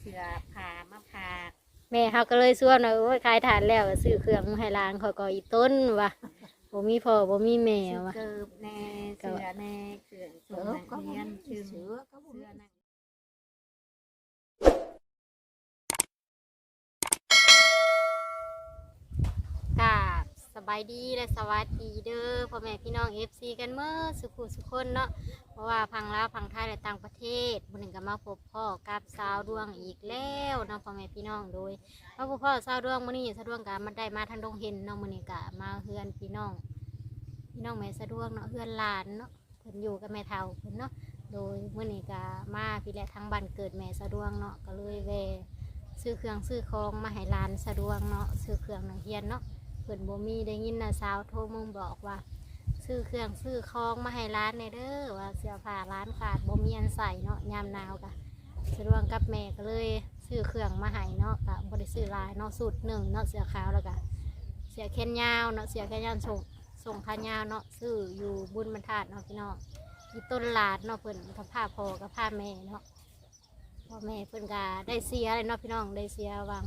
เสือผ่ามะพร้าวแม่เขาก็เลยส่วนว่าโอ้ยขายฐานแล้วซื้อเครื่องมาให้ร้านเขาก็อีต้นว่ะบ่มีพ่อบ่มีแม่เสือว่ะ เกิบแน่เสือแน่เสือส่งนักเรียนชื่อเสือก็บ่เสืมีอนัก กา บายดีและสวัสดีเด้อพ่อแม่พี่น้อง FC กันเมื่อสุขุสุขคนเนาะเพราะว่าพังลาวพังไทยและต่างประเทศมื้อหนึ่งก็มาพบพ่อกับสาวดวงอีกแล้วเนาะพ่อแม่พี่น้องโดยมาพบพ่อสาวดวงมื้อนี้สาวดวงก็มาได้มาทางดงเห็นเนาะมื้อนี้ก็มาเฮือนพี่น้อง พี่น้องแม่สะดวกเนาะเฮือนหลานเนาะเพิ่นอยู่กับแม่เฒ่าเพิ่นเนาะโดยมื้อนี้ก็มาพี่แหละทางบ้านเกิดแม่สะดวงเนาะก็เลยแวซื้อเครื่องซื้อของมาให้หลานสะดวกเนาะซื้อเครื่องนักเรียนเนาะ พิ่นบ่มีได้ยินนะสาวโทรมาบอกว่า ซื้อเครื่องซื้อของมาให้ร้านในเด้อว่าเสื้อผ้าร้านขาดบ่มีอันใส่เนาะยามหนาวกะสะดวกกับแม่ก็เลยซื้อเครื่องมาให้เนาะกะบ่ได้ซื้อลายเนาะสูตรหนึ่งเนาะเสื้อขาวแล้วก็เสื้อแขนยาวเนาะเสื้อแขนยาวส่งส่งขายาวเนาะซื้ออยู่บุญบรรทัดเนาะพี่น้องมีต้นลาดเนาะเพิ่นกับผ้าพอกับผ้าแม่เนาะพ่อแม่เพิ่นก็ได้เสียเลยเนาะพี่น้องได้เสียวาง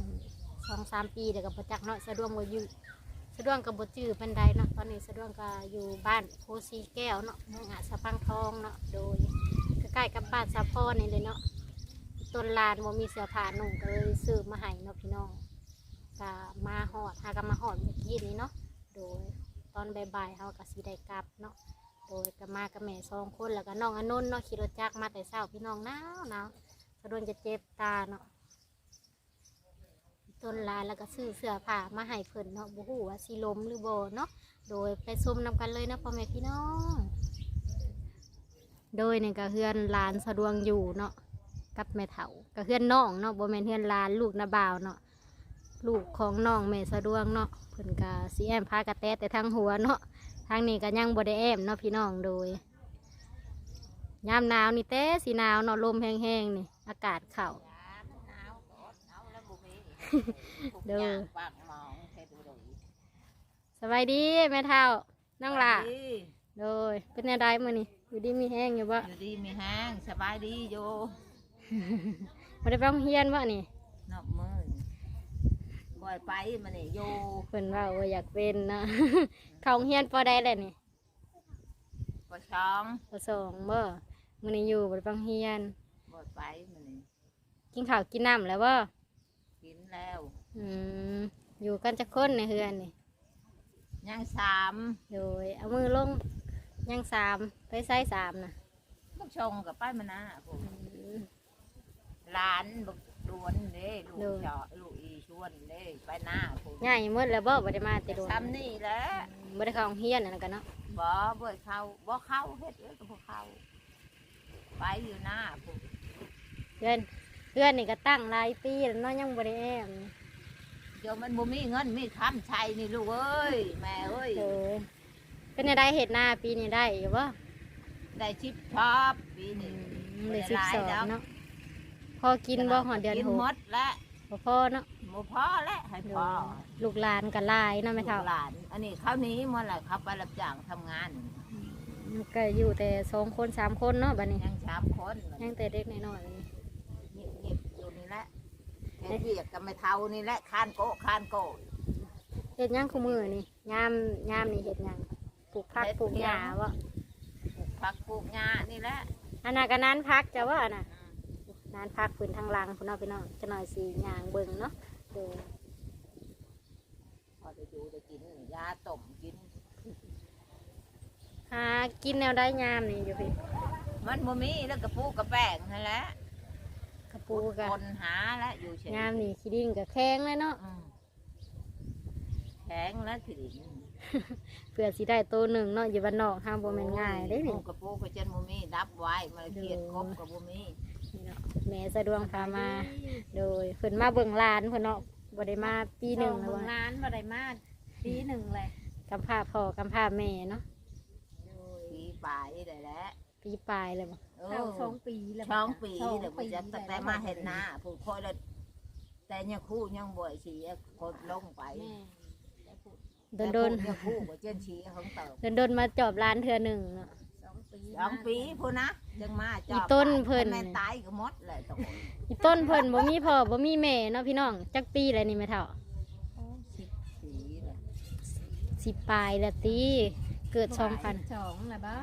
สองสามปีเดี๋ยวก็ประจักษ์เนาะสะดวกบ่อยู่ สะดวกกับบจื้อปันไดเนาะตอนนี้สะดวกก็อยู่บ้านโพสีแก้วเนาะเมืองอาสะพังทองเนาะโดยใกล้กับบ้านสะพอนี่เลยเนาะต้นลานว่ามีเสือผ้าหนุ่งก็เลยซื้อมาให้เนาะพี่น้องก็มาหอดหากันมาหอดเมื่อกี้นี้เนาะโดยตอนบ่ายๆเขาก็สีได้กลับเนาะโดยก็มากับแม่สองคนแล้วก็น้องอนนเนาะขี่รถจักรมาแต่เช้าพี่น้องหนาวหนาวสะดวกจะเจ็บตาเนาะ ต้นลายแล้วก็ซื้อเสื้อผ้ามาให้เพิ่นเนาะบ่ฮู้ว่าสิลมหรือบ่เนาะโดยไปชมนำกันเลยนะพ่อแม่พี่น้อง โดยนี่ก็เฮือนหลานสะดวงอยู่เนาะกับแม่เฒ่าก็เฮือนน้องเนาะบ่แม่นเฮือนหลานลูกนาบ่าวเนาะลูกของน้องแม่สะดวงเนาะเพิ่นก็สิแอมพากระแตแต่ทางหัวเนาะทางนี้ก็ยังบ่ได้แอมเนาะพี่น้องโดยยามหนาวนี่เต้สิหนาวเนาะลมแห้งๆนี่อากาศเข้า หนาวก็หนาวแล้วบ่มี เด้อ ปากหมองแค่ดูเลยสบายดีแม่เฒ่าน้องหล่ะสบายดีโดยเป็นอะไรมื้อนี้อยู่ดีมีแห้งอยู่บ่อยู่ดีมีแห้งสบายดีโยบ่ได้ไปโรงเรียนบ่นี่นอกมือบ่อยไปมานี่โยเพิ่นว่าว่าอยากเป็นเนาะเข้าโรงเรียนปอได้แล้วนี่ก็ช้องปสองบ่มื้อนี้อยู่บ่ได้ไปโรงเรียนบ่อยไปมานี่กินข้าวกินน้ำแล้วบ่ กินแล้วอืมอยู่กันจักคนในเฮือนนี่ยังสามโดยเอามือลงยังสามไปใส่สามน่ะลูกชงกับป้ายมานะผมอืม หลานบุกดวนเด้ลูกเจาะลูกอีชวนเด้ไปหน้าผมง่ายหมดแล้วบ่บ่ได้มาแต่โดนซ้ำนี่แหละบ่ได้เข้าโรงเรียนนั่นกันเนาะบ่บ่อยเข้าบ่เข้าเฮ็ดเอ้ยก็บ่เข้า ไปอยู่หน้าผมเพื่อน เพื่อนนี่ก็ตั้งหลายปีแล้วเนาะยังบ่ได้แอมเดี๋ยวมันบ่มีเงินมีคำใช้นี่ลูกเอ้ยแม่เอ้ยโดยเป็นอะไรเห็ดหน้าปีนี้ได้อยู่บ่ได้ชิปชอบปีนี้เลยสิบสองเนาะพอกินบ่หอดเดือนกินหกหมดแล้วบ่พอเนาะบ่พอแล้วให้โดพอยลูกหลานก็หลายเนาะแม่เฒ่าลูกหลาน อันนี้เขาหนี้มาแล้วเขาไปรับจ้างทำงานก็อยู่แต่สองคนสามคนเนาะบัดนี้ยังสามคนยังแต่เด็กน้อยๆบัดนี้ เงียบเงียบๆอยู่นี่แหละ เฮ็ดเวียกกับไม่เท่านี่แหละคานโกะคานโกะเฮ็ดหยังคู่มือนี่ยามยามนี่เฮ็ดหยังปลูกผักปลูกหญ้าบ่ปลูกผักปลูกหญ้านี่แหละอันน่ะก็นานพักจ้ะว่าน่ะนานพักพื้นทางหลังพุ่นเนาะพี่น้องจะหน่อยสิย่างเบิ่งเนาะโดยพอได้อยู่ได้กินยาต้มกินหากินแนวได้ยามนี่อยู่พี่มันบ่มีแล้วกระปูกระแป้งนั่นแหละ กระปูกะคนหาแล้วอยู่เฉยยามนี่ขี้ดิ้งก็แข็งเลยเนาะอืมแข็งแล้วสิดิเพื่อสิได้ตัวหนึ่งเนาะอยู่บ้านนอกห้ามบ่แม่นง่ายเด้นี่ กระปูกระเจนบ่มีดับไว้มาเกียดครบกับบ่มีนี่เนาะแม่สะดวงพามา โดยเพิ่นมาเบิ่งหลานเพิ่นเนาะบ่ได้มาปีหนึ่งเมืแล้วองว่าร้านบ่ได้มาปีหนึ่งเลยกำพร้าพ่อกำพร้าแม่เนาะปีปลายได้แหล้วปีปลายเลยบ่ เอเข้าอสองปีแล้วช่องปีสเดี๋ยวมันจะตั้งแต่มาเห็นหน้าผู้คอยแล้วแต่ยังคู่ยังบ่อยสีคนลงไปโดนโดนยังคู่บ่เจนชีของเติบโดนโดนๆมาจอบร้านเทื่อหนึ่งเนาะ สองปีสองปีพูนนะจังมาจอีอบต้นเพิ่น แม่ตายก็หมดเลยตรงอีอีต้นเพิ่นบ่มีพ่อบ่มีแม่เนาะพี่น้องจักปีแล้วนี่แม่เฒ่าสิบสีเลยสิปลายแล้วตีเกิดสองพันสองละบ้า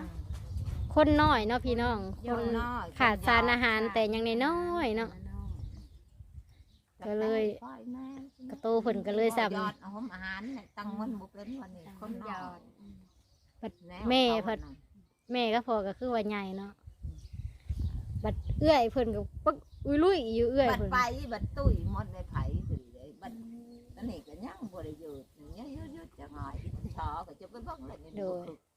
คนน้อยเนาะพี่น้องคคนนน้อยขาดสารอาหารแต่ยังน้อยๆเนาะ ก็เลย กระโตเพิ่นก็เลยซ้ำยอดเอาหอมอาหารเนี่ยตั้งมันบ่เป็นวันนี้คนน้อยบัดนวแม่ขาเพิ่นน่ะแม่ก็พอก็คือว่าใหญ่เนาะบัดเอื้อยเพิ่นก็ปักอุ้ยลุยอยู่เอื้อยบัดเพิ่นไปบัดตุ้ยหมดในไผถือเลยบัดอันนี้ก็ยังบ่ได้หยุดยังหยุดหยุดจังหน่อยชอก็จะไปเบิ่งเลยนี่ดูคึกอ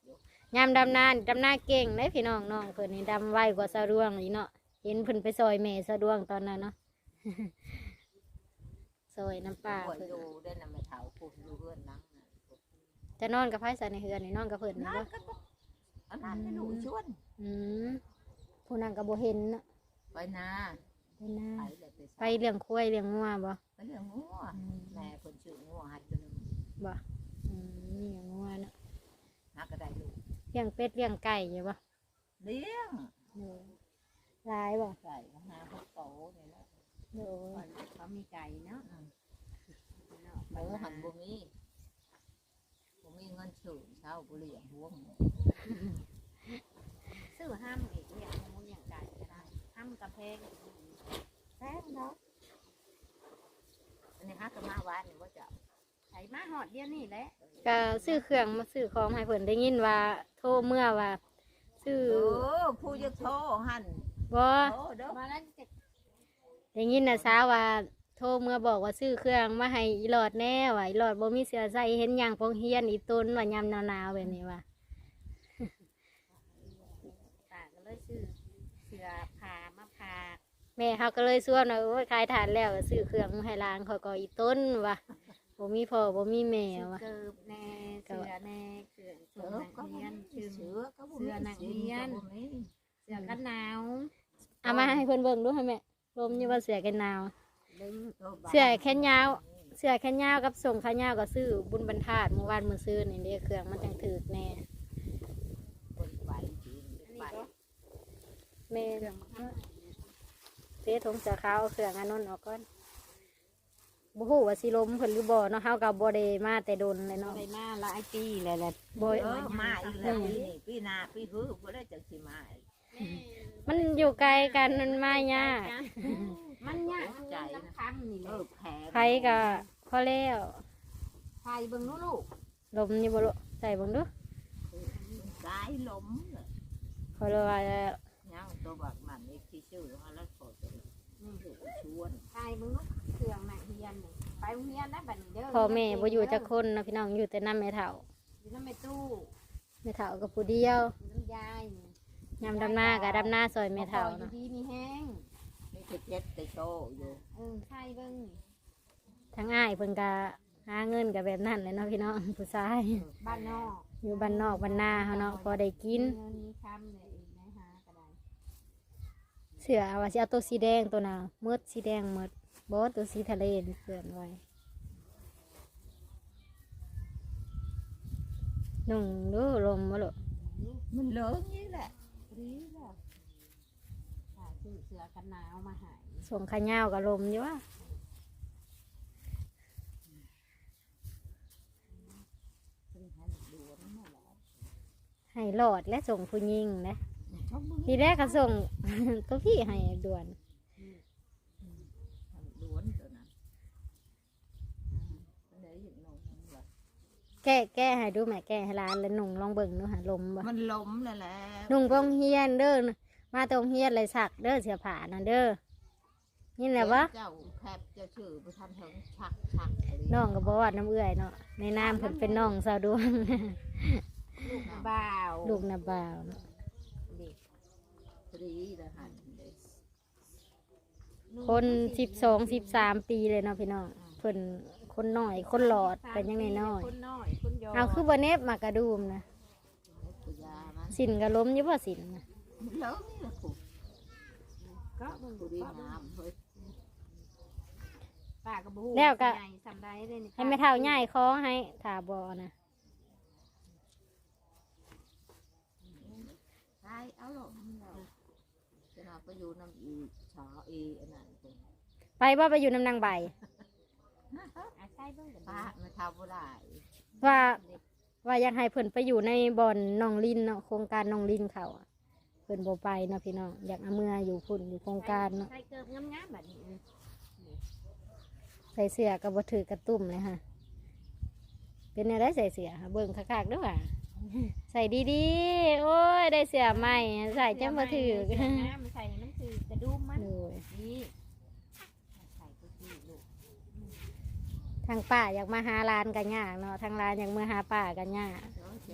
ยู่ยามดำนาดำนาเก่งเลยพี่น้องน้องเพิ่นนี่ดำไวกว่าสะดวงอีกเนาะเห็นเพิ่นไปซอยแม่สะดวงตอนนั้นเนาะซอยน้ำปลาป่วยเพิ่นอยู่ได้นำไปเฒ่าคุมอยู่เฮือนนังน่ะจะนอนกับไผใส่ในเฮือนนี่นอนกับเพิ่นนี่นั่บ่นก็ต้องอันนั้นไม่รู้ชวนอืมผู้นั้นก็บ่เห็นเนาะไปนาไปนาไปเลยไปไปเลี้ยงควายเลี้ยงงัวบ่ไปเรื่องงัวแม่คนชื่องัวให้ตัวหนึงบ่อืมเลี้ยงงัวเนาะหาก็ได้ลูก เลี้ยงเป็ดเลี้ยงไก่อยู่บ่เลี้ยงโดยหลายบ่ใส่หาพวกโตนี่แหละโดยเขามีไก่เนาะหมูหันบ่มีบ่มีเงินซื้อเช้าบ่เลี้ยงหัวหมูซื้อห้ามอีกอย่างมูอย่างไก่ก็ได้ห้ามกระเพงแซ่บเนาะอันนี้หาก็มาหวานนี่ว่าจะใส่มาหอดเดียวนี่แหละก็ซื้อเครื่องมาซื้อของให้เพิ่นได้ยินว่าโทรเมื่อว่าซื้อเออผู้จะโทรหันบ่โทรเด้อมาแล้วจะได้ยินน่ะสาวว่าโทรเมื่อบอกว่าซื้อเครื่องมาให้อีหลอดแน่ว่าอีหลอดบ่มีเสื้อใส่เห็นหยังพงเฮียนอีต้นว่ายามหนาวๆแบบนี้ว่าตาก็เลยซื้อเสือผ้ามาผ้าแม่เขาก็เลยส่วนว่าโอ้ยขายฐานแล้วซื้อเครื่องมาให้ล้างเขาก็อีต้นว่ะ บ่มีพ่อบ่มีแม่เสือว่ะ เกิบแน่เสือแน่เสือเอส่งอนักก็บ่เรียนมีชื่อเสือก็บ่มีเสือหนังเรียนก็บ่มีเสือกันหนาวเอามาให้เพิ่นเบิ่งดูให้แม่ลมอยู่ว่าเสื้อกันหนาวดึงตัวบ้านเสื้อแขนยาว เสื้อแขนยาวกับส่งขายาวก็ซื้อบุญบรรทัดเมื่อวานมื้อซื้อนี่เด้เครื่องมันจังถูกแน่คนไปจริงอันนี้ไปก็แม่เครื่องมาเทถุงเสื้อขาวเอาเครื่องอันนั้นออกก่อน บ่ฮู้ว่าสิลมเพิ่นหรือบ่เนาะเฮาก็บ่ได้มาแต่ดนเลยอะเนาะไรมาหลายปีเลยแหละบ่เออมาอีกแล้วปีนี้ปีหน้าปีหื้อบ่ได้จังสิมาอีกมันอยู่ไกลกันมันมายากมันยากใจน้ำคำนี่แหเอละอแผลไผก็พอแล้วไทยเบิ่งนู้ลูกลมนี่บ่รู้ใส่เบิ่งดูกายล้มเลยขอเลยว่ายังตัวบักมันอีกที่ชื่อว่าแล้วขอตัว นี่ถูกชวนไทยเบิ่งนู้เครื่องหนังเรียนนี่ไปโรงเรียนได้บัดนี้เด้อพ่อแม่บ่อยู่จักคนนะพี่น้องอยู่แต่น้ำแม่เฒ่าอยู่น้ำแม่ตู้แม่เฒ่าก็ผู้เดียวอยู่น้ำยายนี่ยามดำหน้าก็ดำหน้าซอยแม่เฒ่าเนาะดีมีแห้งนี่คือเจ็ดแต่โตอยู่เออไทยเบิ่งนี่ทั้งอ้ายเพิ่นก็หาเงินก็แบบนั้นแหละเนาะพี่น้องผู้ชายบ้านนอกอยู่บ้านนอกบ้านนาเฮาเนาะพอได้กินเงินมีคำเลยอีกนะฮะก็ได้ เสื้อว่าสิเอาตัวสีแดงตัวน่ะหมดสีแดงหมดบ่ตัวสีทะเลนี่เปื้อนไว้นุ่งดูลมบ่ลูกมันเหลืองนี่แหละรีแล้วค่ะซื้อเสือกันหนาวมาใหายส่งขายาวกับลมอยู่ว่าซึ่งให้ดูนั่นแหละให้หลอดและส่งผู้หญิงนะชอบมึง ทีแรกก็ส่งตัวพี่ให้ด่วนล้วนตัวนั้นเดี๋ยวอย่างนงแก้แก้ให้ดูแม่แก้ให้ร้านแล้วนุ่งลองเบิ่งดูหาลมบ่มันล้มแล้วแหละนุ่งพงเฮียนเด้อมาตรงเฮียนเลยสักเด้อเสียผ่านั่นเด้อนี่แหละวะเจ้าแคบเจ้าชื่อไปทำถึงชักชักอะไรน้องก็บอกว่าน้ำเอื่อยเนาะในน้ำเพิ่นเป็นน้องสาวดวง ลูกบ่าว ลูกนาบ่าวเนาะเด็ก พอดีนะฮะคนสิบสองสิบสามปีเลยเนาะพี่น้องเพิ่นคนน้อยคนหลอดเป็นยังไงน้อยคนน้อยคนยอเอาคือบ่เน็บมากระดูมนะปุยามันสินก็ล้มอยู่บ่สินนะมันเลิกนี่แหละคุณก็มึงปุดีงามเฮ้ยป้ากระบูแล้วก็ ใหญ่สำได้เลยนี่ให้แม่เท่าย่ายคอให้ถาบอนะใช่เอาหรอกจะ นอนก็อยู่น้ำอีกชออีอันนั้นเป็นไปว่าไปอยู่น้ำนางใบ อาศัยเบิ่งกันป้ามาทำบ่ได้ว่าว่าอยากให้เพิ่นไปอยู่ในบ่อนน้องลินเนาะโครงการน้องลินเขาอะเพิ่นบ่ไปเนาะพี่น้องอยากเอาเมื่ออยู่พุ่นอยู่โครงการเนาะใส่เกิบงามๆแบบนี้ใส่เสื้อกับบ่ถือกระตุ้มเลยฮะเป็นอะไรใส่เสื้อฮะเบิ่งคักๆเด้วยว่ะ ใส่ดีๆ โอ้ย ได้เสื้อใหม่ใส่จังบ่ถือเสื้งามใส่มันคือกระดุมมันโดยนี่ใส่ก็คือลูกทางป้าอยากมาหาร้านกันยากเนาะทางร้านอยากมาหาป้ากันยาก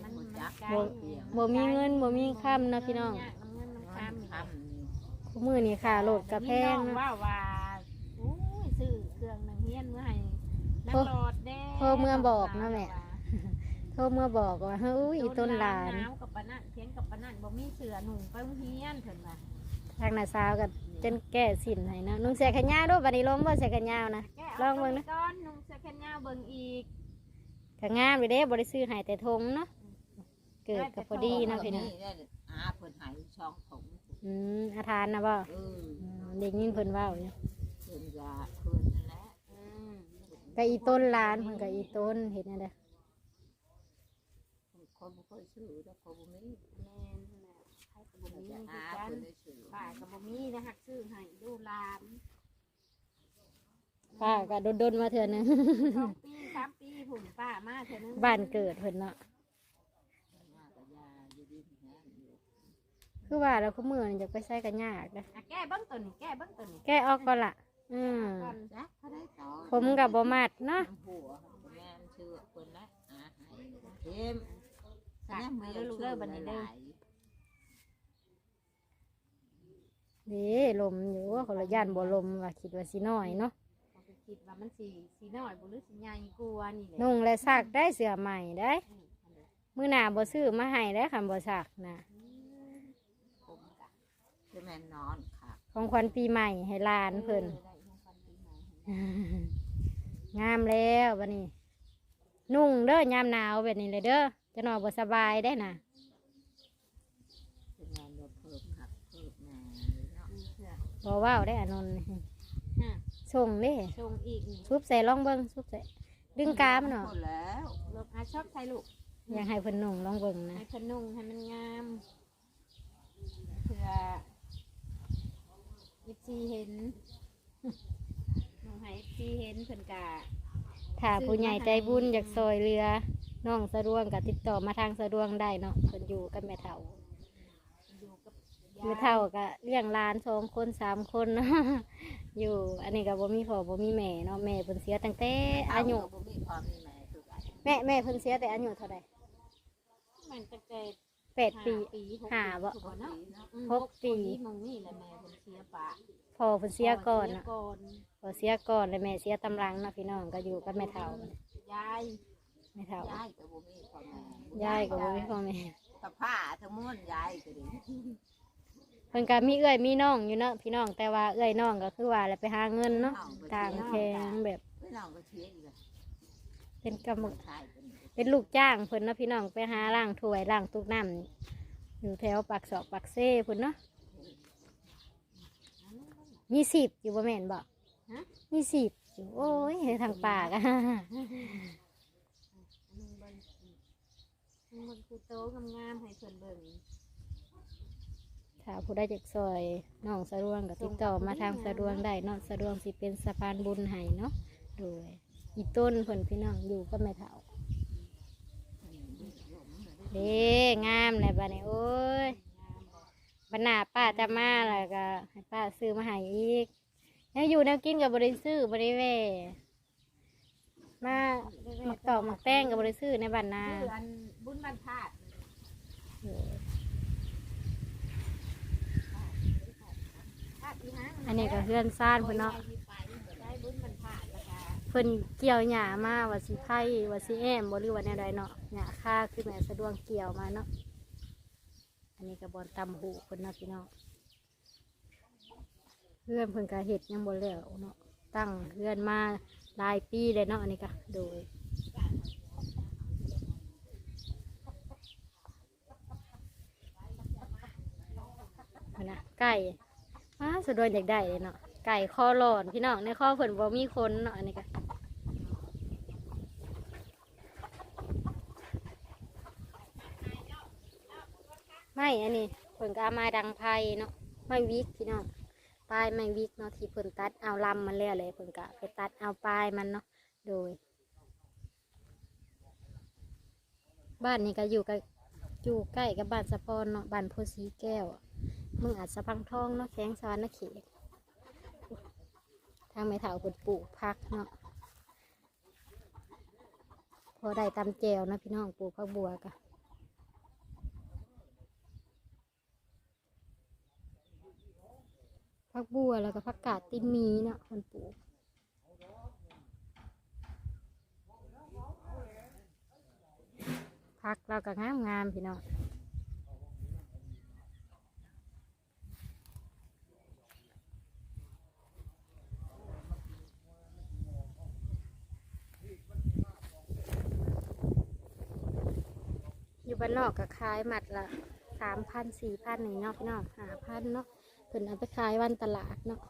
มันมันจักบ่บ่มีเงินบ่มีค่ำเนาะพี่น้องน้ำเงินน้ำทำคำทำนี่คู่มือนี่ค่ะโหลดกระแพงมีน้อเนาะว่าว่าโอ้ยซื้อเครื่องหนังเฮียนเมื่อให้นักโทรโหลดแด้โทรเมื่อบอกนะแม่โทรมาบอกว่าเฮ้ยอีต้นหลานหนาวกับปะนั่นเพียงกับปะนั่นบ่มีเสือหนุ่งไปโรงเฮียนเถินว่าทางน้าสาวกับจนแก่สินให้เนาะนุ่งเสื้อแขนยาวด้วยบัดนี้ลมบ่เสื้อแขนยาวนะแกลองเบิ่งนะก้อนหนุ่งเสื้อแขนยาวเบิ่งอีกก็งามอยู่เด้บ่ได้ซื้อให้แต่ทงเนาะเกิดกับพอดีเนาะพี่น้องเนี่ยอาเพิ่นใหายช่องผมอืมอาทานนะบ่เอออืมเด็กยิ่งเพิ่นเว้าอยู่เพิ่นยาเพิ่นนั่นแหละอืมก็อีต้นหลานเพิ่นก็อีต้นเห็นนั่นเด้อ คนบ่ค่อยซื้อแล้วคนบ่มีแม่นนั่นแหละใครก็บ่มีจะคืออากันเพิ่นได้ซื้อป้าก็บ่มีนะฮักซื้อให้ดูหลานป้าก็โดนๆมาเทื่อนึง สองปีสามปีผุ่นป้ามาเถอะนึงบ้านเกิดเพิ่นเนาะมากับยาอยู่ดีแห้งอยู่คือว่าแล้วคู่มือนี่จะไปใส่กันยากเด้ออะแก้เบิ้งตัวนี้แก้เบิ้งตัวนี้แก้ออกก่อนล่ะอืมก่อนจักเขาได้ต่อผมก็บ่มัดเนาะน้ำหัวแม่นชื่อคนละอาให้เต็ม สักมือลูกเลิกบันนี้เด้อเด้ลมอยู่ว่าคนละย่านบ่ลมว่าคิดว่าสิน้อยเนาะเขาก็คิดว่ามันสีสีน้อยบ่หรือสีใหญ่กลัวานี่แหละนุ่งและซักได้เสื้อใหม่ได้อืมอันนี้มื้อหน้าบ่ซื้อมาให้ได้คันบ่ซักนะอืมผมกะคือแม่นนอนค่ะของขวัญปีใหม่ให้หลานเพิ่นออได้ของขวัญปีใหม่ให้งามแล้วบัดนี้ นุ่งเด้อยามหนาวแบบนี้เลยเด้อ จะนอนบ่สบายได้น่ะคือแม่นเพิ่มหักเพิ่มแม่เนาะอืมเสื้อบ่เว้าได้อานนท์ฮะส่งเด้ชงอีกนี่ซุบใส่ลองเบิ่งซุบใส่ดึงกามนเนาะหมดแล้วลบอาชอบใส่ลูกอยากให้เพิ่นนุ่งลองเบิ่งนะให้เพนนุ่งให้มันงามเพื่อเอฟซีเห็นนุ่งให้เอฟซีเห็นเพิ่นกะถ้าผู้ใหญ่ใจบุญอยากซอยเรือ น้องสะดวงก็ติดต่อมาทางสะดวงได้เนาะเพิ่นอยู่กับแม่เฒ่าอยู่กับยยแม่เฒ่าก็เลี้ยงหลานสองคนสามคนเนาะอยู่ อันนี้ก็บ่มีพ่อบ่มีแม่เนาะแม่เพิ่นเสียตั้งแต่อายุบ่มีพ่อมีแม่คือกันแม่แม่เพิ่นเสียแต่อายุเท่าใดมันตั้งแต่แปดปีปีหกห้าบ่ปีถูกเนาะอืมหกปีมงนี่แหละแม่เพิ่นเสียปะพ่อเพิ่นเสียก่อนเสียเนาะก่อนพ่อเสียก่อนแล้วแม่เสียตำลังเนาะพี่น้องก็อยู่กับแม่เฒ่ายาย แม่เฒ่ายายก็บ่มีพ่อแม่ยายก็บ่มีพ่อแม่สภาพทั้งมวลยายก็ดีเพิ่นก็มีเอื้อยมีน้องอยู่เนาะพี่น้องแต่ว่าเอื้อยน้องก็คือว่าแหล้วไปหาเงินเนาะต่างแขงแบบพี่น้องก็เชียร์อีกเลยเป็นกำคมือนไทยเป็นเป็นลูกจ้างเพิ่นเนาะพี่น้องไปหาล่างถ้วยล่างตุกน้ำอยู่แถวปากศอกปากเซ่เพิ่นเนาะมีสิบอยู่บ่แม่นบ่ฮะมีสิบอยู่โอ้ยทางปากอะมึงเบิ่ง มึงเบิ่งคือโตงามๆให้เพิ่นเบิ่งถ้าผู้ได้จากซอยน้องสะดวงก็ติดต่อมาทางสะดวงได้เนาะสะดวงสิเป็นสะพานบุญให้เนาะโดยอีต้นเพิ่นพี่น้องอยู่ก็ไม่เท่าเด้งามเลยบ้านี้โอ้ยงามบ่บรรณาป้าจะมาแล้วก็ให้ป้าซื้อมาให้อีกแล้วอยู่แนวกินกับบริซื้อบริเว มาหมักตอกหมักแป้งกับบริซื้อในบ้านนาคืออันบุญบรรพาดโดยพาดอีหางอันนี้ก็เพื่อนซ่านเพิ่นเนาะได้บุญบรรพาดแล้วก็เพิ่นเกี่ยวหญ้ามาว่าสิไผ่ว่าสิแอมบ่หรือว่าแนวใดเนาะหญ้าค่าคือแม่สะดวกเกี่ยวมาเนาะอันนี้ก็บอนตำหูเพิ่นเนาะพี่น้องเพื่อนเพิ่นก็เฮ็ดยังบ่แล้วเนาะตั้งเพื่อนมา หลายปีเลยเนาะอันนี้ก็โดยนะไก่ว้าสุดโดอยากได้เลยเนาะไก่คอหลอนพี่น้องในข้อเพิ่นบ่มีคนเนาะอันนี้ก็ไม่อันนี้เพิ่นก็เอามาดังไพ่เนาะไม่วิกพี่น้อง ปลายไม่วิกเนาะที่เพิ่นตัดเอาลำมันแล้วเลยเพิ่นก็ไปตัดเอาปลายมันเนาะโดย บ้านนี้ก็อยู่กับอยู่ใกล้กับบ้านสะพอนเนาะบ้านโพสีแก้วเมึงอาจสะพังทองเนาะแข้งสวรรค์นเขตทางไม่เถาเปิดปลูกพักเนาะพอได้ตำแจวนะพี่น้องปลูกผักบัวกะ ผักบัวแล้วก็ผักกาดติมีเนาะคนปลูกพักเราก็งามงามๆพี่น้องอยู่บ้านนอกก็ขายหมัดละสามพันสี่พันหนึ่งเนาะพี่น้องหาพันเนาะ เพิ่นเอาไปขายวันตลาดเนาะ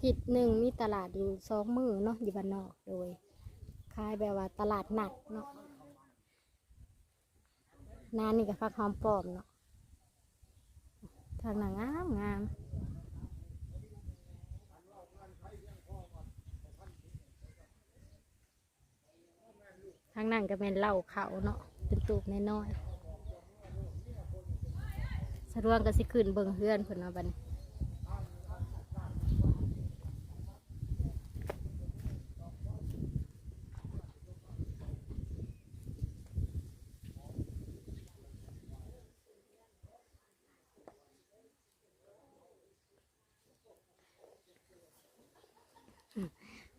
ทิศหนึ่งมีตลาดอยู่สองมือเนาะอยู่บ้านนอกโดยขายแบบว่าตลาดหนักเนาะนานนี่ก็ฟักหอมปลอมเนาะทางหนังงามงามทางนั้นก็เป็นเหล้าเขาเนาะเป็นตูบน้อยๆ สะดวงก็สิขึ้นเบิ่งเฮือนเพิ่นเนาบัดนี้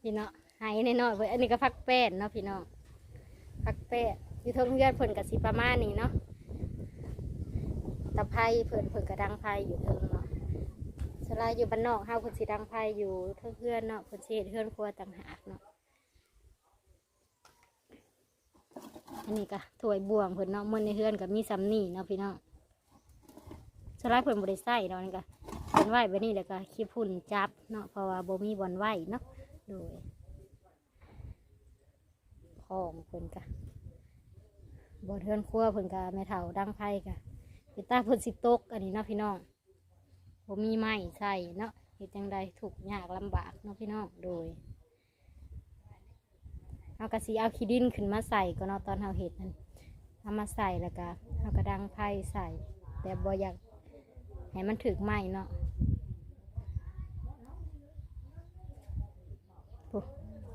พี่เนาะไห้น้อยๆเพิ่นอันนี้ก็พักแป้นเนาะพี่น้องพักแป้นอยู่ทงเฮือนเพิ่นก็สิประมาณนี้เนาะ ตะไคร้เพิ่นเพิ่นก็ดังไผ่อยู่เทิงเนาะสลายอยู่บ้านนอกเฮาเพิ่นสิดังไผ่อยู่เทิงเฮือนเนาะเพิ่นสิเฮ็ดเฮือนครัวต่างหากเนาะอันนี้ก็ถ้วยบ่วงเพิ่นเนาะมื้อในเฮือนก็มีซ้ำนี่เนาะพี่น้องสลายเพิ่นบ่ได้ใส่เนาะนี่ก็เพิ่นไหวไว้นี่แล้วก็ขี้ฝุ่นจับเนาะเพราะว่าบ่มีบ่อนไหวเนาะโดยของเพิ่นกะบ่เทือนครัวเพิ่นกะแม่เฒ่าดังไพ่ก ตาเพิ่นสิตกอันนี้เนาะพี่น้องบ่มีไม้ใส่เนาะเฮ็ดจังใดถูกยากลำบากเนาะพี่น้องโดยเอากระสิเอาขี้ดินขึ้นมาใส่ก็เนาะตอนเฮาเฮ็ดนั่นเอามาใส่แล้วก็เอากระดังไพ่ใส่ แต่บ่อยากให้มันถึกไหมเนาะ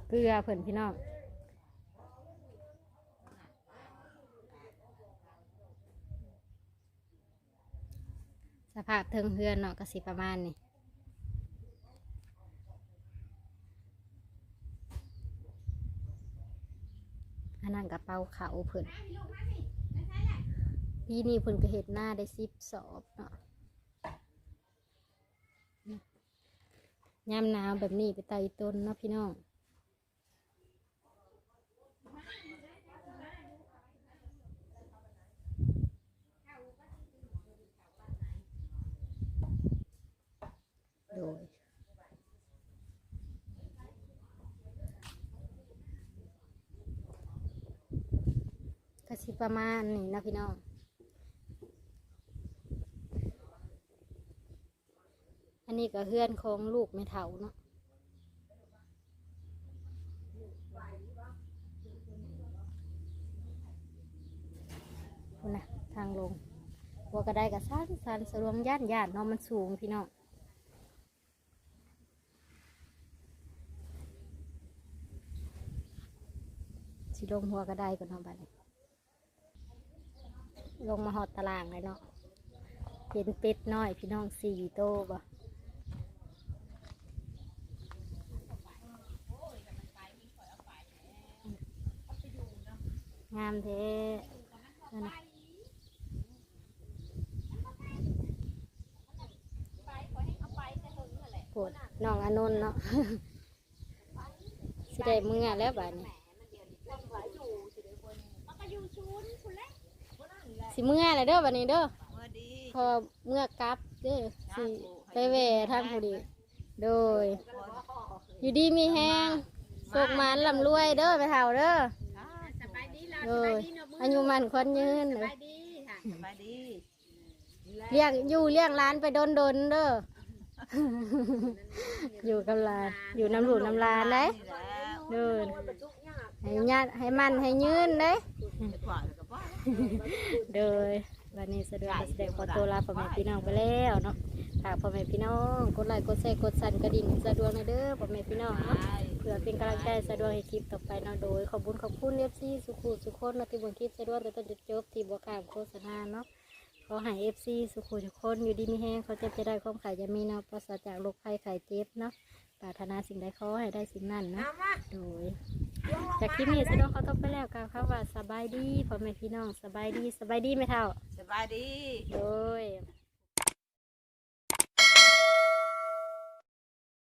เกลือเพิ่นพี่น้อง สภาพเทิงเฮือนเนาะก็สิประมาณนี้อันนั้นกระเป๋าเขาวเพิ่นปีนี้เพิ่นก็เห็ดหน้าได้สิบสอบเนาะยามหนาวแบบนี้ไปไต่ต้นเนาะพี่น้อง โดยก็สิประมาณนี้นะพี่น้องอันนี้ก็เฮือนของลูกไม่เท่าเนาะคุณนะทางลงบัวกระไดกับสั้นสั้นสรวงย่านย่านเนาะมันสูงพี่น้อง สิ ลงหัวก็ได้ก่อนเนาะบัดนี้ลงมาหอดตารางเลยเนาะเห็นเป็ดน้อยพี่น้องสี่โตวบ่งามเท่นั่นน่ะปวดน้องอนนเนาะสิได้มือแล้วบัดนี้ สิเมื่อเลยเด้อวันนี้เด้อเมื่อดีพอเมื่อกลับเด้อสิให้ไปแหว่ทางผู้ดี โดย อยู่ดีมีแห้งโศกหมันลำรวยเด้อไปเท่าเด้อสบายดีเราโดสบายยดีเนาะอายุมันคนยืนสบายดีค่ะสบายดีเลี้ยงอยู่เลี้ยงร้านไปโดนโดนๆเด้ออยู่กับหลานอยู่น้ำหลูน้ำลานได้นี่แล้วเดินให้ญาติให้มันให้ยืนได้จะกว่าแล้ว ก็บ่เดินวันนี้สะดวกก็แสดงขอตัวลาพ่อแม่พี่น้องไปแล้วเนาะฝากพ่อแม่พี่น้องกดไลค์กดแชร์กดสั่นกระดิ่งสะดวกในเด้อพ่อแม่พี่น้องเนาะเพื่อเป็นกำลังใจสะดวกให้คลิปต่อไปเนาะโดยขอบคุณขอบคุณเอฟซีสุขุสุขคนเนาะที่เบนคลิปสะดวกแต่ต้นจนจบที่บวกามโฆษณาเนาะขอให้เอฟซีสุขุสุขคนอยู่ดีมีแห้งเขาเจ็บจะได้ความขายจะมีเนาะปราศจากโรคภัยไข้เจ็บเนาะ ปรารถนาสิ่งใดขอให้ได้สิ่งนั้นเนาะโดยจากคลิปนี้สะดวกเขาต้องไปแล้วกล่าวคำว่าสบายดีพ่อแม่พี่น้องสบายดีสบายดีไหมเท่า สบายดี โดย